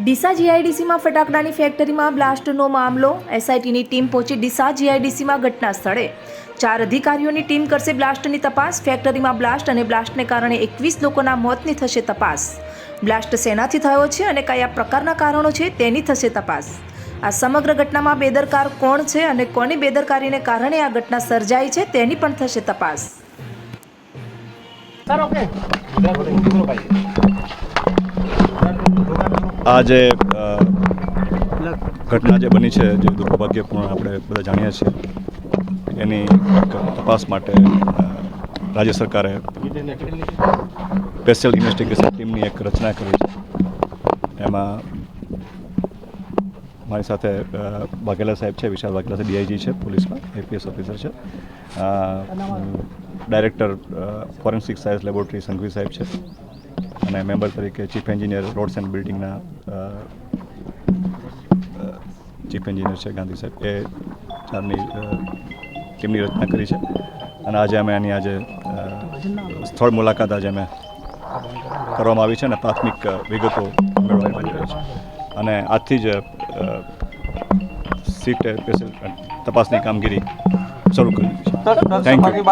ડીસા જીઆઈડીસીમાં ફટાકડાની ફેક્ટરીમાં બ્લાસ્ટનો મામલો. એસઆઈટીની ટીમ પહોંચી ડીસા જીઆઈડીસીમાં ઘટના સ્થળે. ચાર અધિકારીઓની ટીમ કરશે બ્લાસ્ટની તપાસ. ફેક્ટરીમાં બ્લાસ્ટ અને બ્લાસ્ટને કારણે એકવીસ લોકોના મોતની થશે તપાસ. બ્લાસ્ટ શેનાથી થયો છે અને કયા પ્રકારના કારણો છે તેની થશે તપાસ. આ સમગ્ર ઘટનામાં બેદરકાર કોણ છે અને કોની બેદરકારીને કારણે આ ઘટના સર્જાઈ છે તેની પણ થશે તપાસ. આ જે ઘટના જે બની છે, જે દુર્ભાગ્યપૂર્ણ આપણે બધા જાણીએ છીએ, એની તપાસ માટે રાજ્ય સરકારે સ્પેશિયલ ઇન્વેસ્ટિગેશન ટીમની એક રચના કરી છે. એમાં મારી સાથે વાઘેલા સાહેબ છે, વિશાલ વાઘેલા સાહેબ ડીઆઈજી છે, પોલીસમાં, આઈપીએસ ઓફિસર છે. Director forensic science laboratory Sanghvi સાહેબ છે. અને મેમ્બર તરીકે ચીફ એન્જિનિયર રોડ્સ એન્ડ બિલ્ડિંગના ચીફ એન્જિનિયર છે ગાંધી સાહેબ. એ ચારની ટીમની રચના કરી છે. અને આજે અમે આની આજે સ્થળ મુલાકાત આજે અમે કરવામાં આવી છે અને પ્રાથમિક વિગતો મેળવવાની છે. અને આજથી જ સીટ તપાસની કામગીરી શરૂ કરી છે. Thank you